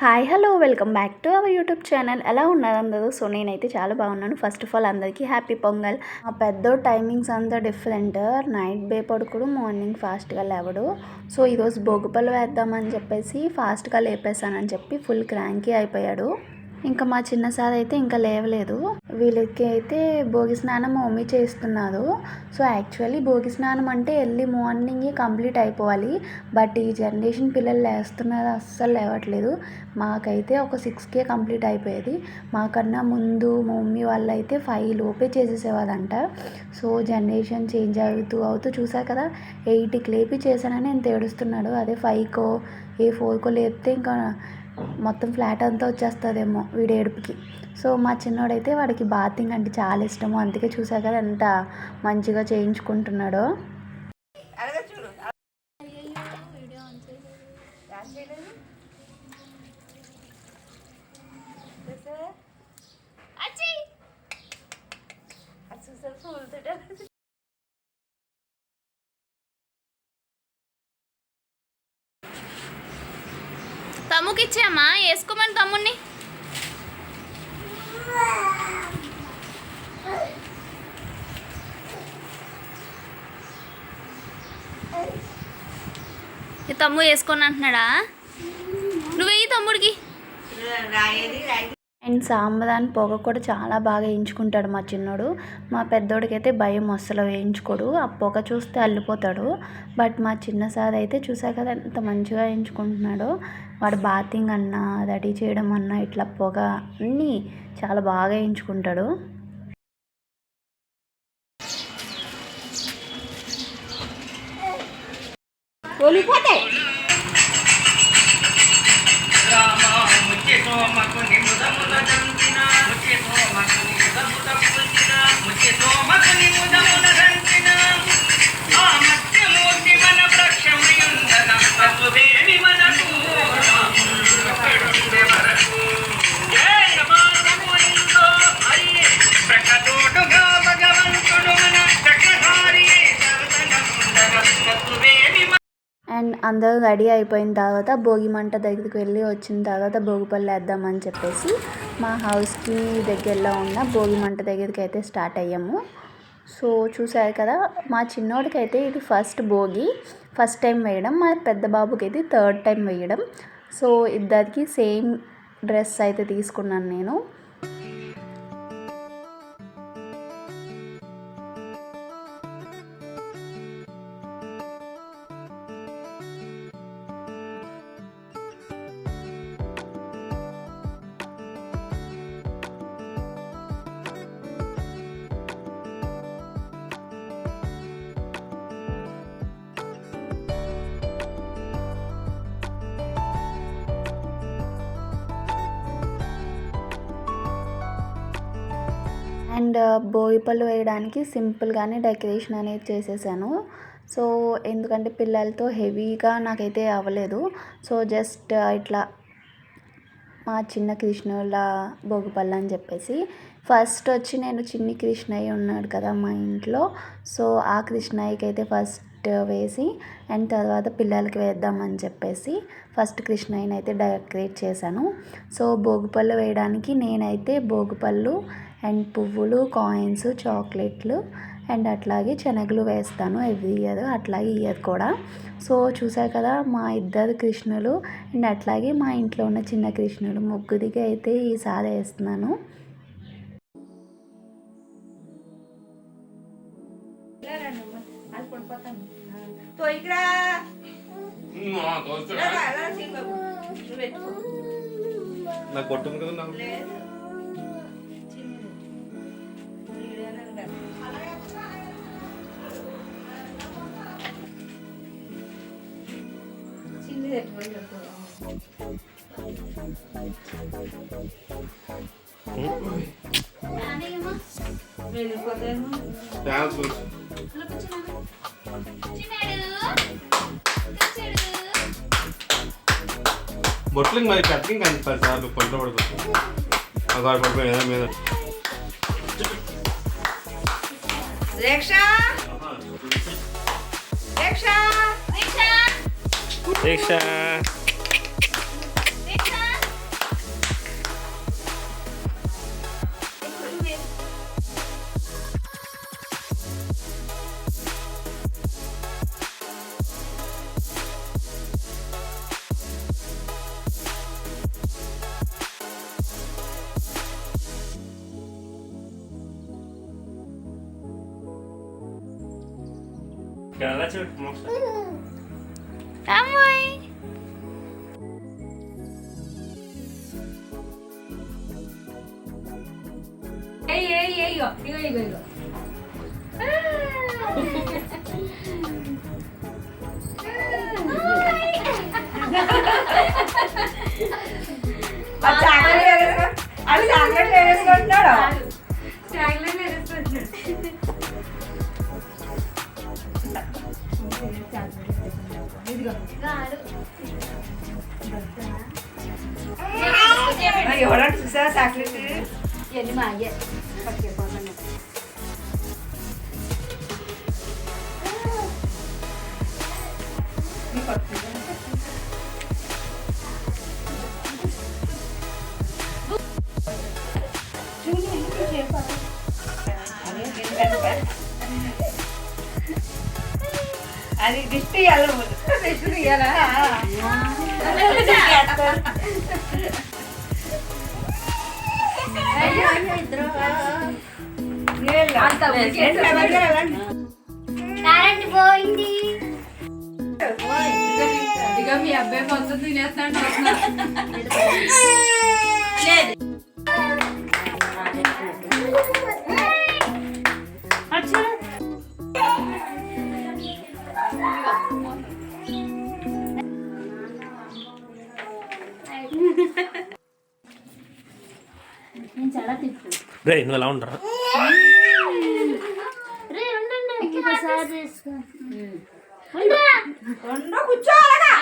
Hi hello welcome back to our YouTube channel. ఎలా ఉన్నారు అందరూ? సో నేనైతే చాలా బాగున్నాను. ఫస్ట్ ఆఫ్ ఆల్ అందరికీ హ్యాపీ పొంగల్. మా పెద్ద టైమింగ్స్ అంతా డిఫరెంట్ నైట్ బే పడుకుడు మార్నింగ్ ఫాస్ట్గా లేవడు. సో ఈరోజు భోగిపళ్ళు వేద్దామని చెప్పేసి ఫాస్ట్గా లేపేశానని చెప్పి ఫుల్ క్రాంకీ అయిపోయాడు. ఇంకా మా చిన్న సార్ అయితే ఇంకా లేవలేదు. వీళ్ళకి అయితే భోగి స్నానం మమ్మీ చేస్తున్నారు. సో యాక్చువల్లీ భోగి స్నానం అంటే ఎర్లీ మార్నింగే కంప్లీట్ అయిపోవాలి. బట్ ఈ జనరేషన్ పిల్లలు లేస్తున్నారు అస్సలు లేవట్లేదు. మాకైతే ఒక సిక్స్కే కంప్లీట్ అయిపోయేది. మాకన్నా ముందు మమ్మీ వాళ్ళు అయితే ఫైవ్ లోపే చేసేసేవారంట సో జనరేషన్ చేంజ్ అవుతూ అవుతూ చూసా కదా ఎయిట్కి లేపి చేశానని నేను తేడుస్తున్నాడు అదే ఫైవ్కో ఏ ఫోర్కో లేపితే ఇంకా మొత్తం ఫ్లాట్ అంతా వచ్చేస్తుందేమో వీడి ఏడుపుకి. సో మా చిన్నోడైతే వాడికి బాతింగ్ అంటే చాలా ఇష్టము. అందుకే చూసా కదా ఎంత మంచిగా చేయించుకుంటున్నాడో. అడగ చూడు తమ్ముకి ఇచ్చామా వేసుకోమని తమ్ముడిని తమ్ము వేసుకొని అంటున్నాడా? నువ్వు వెయ్యి తమ్ముడికి. అండ్ సాంబదాన్ని పొగ కూడా చాలా బాగా వేయించుకుంటాడు మా చిన్నోడు. మా పెద్దోడికైతే భయం అస్సలు వేయించుకోడు. ఆ పొగ చూస్తే అల్లిపోతాడు. బట్ మా చిన్న సార్ అయితే చూసా కదా ఎంత మంచిగా వేయించుకుంటున్నాడో. వాడు బాతింగ్ అన్నా రెడీ చేయడం అన్నా ఇట్లా పొగ అన్నీ చాలా బాగా వేయించుకుంటాడు. ఒలిపోతాయి రామ అందరూ రెడీ అయిపోయిన తర్వాత భోగి మంట దగ్గరికి వెళ్ళి వచ్చిన తర్వాత భోగిపళ్ళు వేద్దామని చెప్పేసి మా హౌస్కి దగ్గరలో ఉన్న భోగి మంట దగ్గరికి అయితే స్టార్ట్ అయ్యాము. సో చూసారు కదా మా చిన్నోడికి అయితే ఇది ఫస్ట్ భోగి ఫస్ట్ టైం వేయడం. మా పెద్ద బాబుకి అయితే థర్డ్ టైం వేయడం. సో ఇద్దరికి సేమ్ డ్రెస్ అయితే తీసుకున్నాను నేను. అండ్ భోగిపళ్ళు వేయడానికి సింపుల్గానే డెకరేషన్ అనేది చేసేసాను. సో ఎందుకంటే పిల్లలతో హెవీగా నాకైతే అవ్వలేదు. సో జస్ట్ ఇట్లా మా చిన్న కృష్ణుల భోగిపళ్ళు అని చెప్పేసి. ఫస్ట్ వచ్చి నేను చిన్ని కృష్ణయ్య ఉన్నాడు కదా మా ఇంట్లో. సో ఆ కృష్ణయ్యకి అయితే ఫస్ట్ వేసి అండ్ తర్వాత పిల్లలకి వేద్దామని చెప్పేసి ఫస్ట్ కృష్ణయ్యని అయితే డెకరేట్ చేశాను. సో భోగిపళ్ళు వేయడానికి నేనైతే భోగిపళ్ళు అండ్ పువ్వులు కాయిన్స్ చాక్లెట్లు అండ్ అట్లాగే శనగలు వేస్తాను ఎవ్రీ ఇయర్ అట్లాగే ఇయర్ కూడా. సో చూసారు కదా మా ఇద్దరు కృష్ణులు అండ్ అట్లాగే మా ఇంట్లో ఉన్న చిన్న కృష్ణుడు ముగ్గురికి అయితే ఈసారి వేస్తున్నాను. అది పడిపోతాను చిన్నది ఎట్టుకొని బొట్లకి మరి కట్టింగ్ కానీ పది సార్లు పంట పడుతుంది పడిపోయి మీద. రేక్ష! రేక్ష! Diksha. Gak lucu, maksudnya. 80 에이 에이 에이 이거 이거 이거 이거 ఆ చాకలెట్ వేసుకుంటున్నాడు ఎవరంటే చూసారా చాక్లెట్ ఎన్ని మా అయ్యే అది దిష్టి కరెంట్ పోయింది. ఇక మీ అబ్బాయి మొత్తం తినేస్తాడు రే నువ్వు ఎలా ఉండరా కూర్చోవాలగా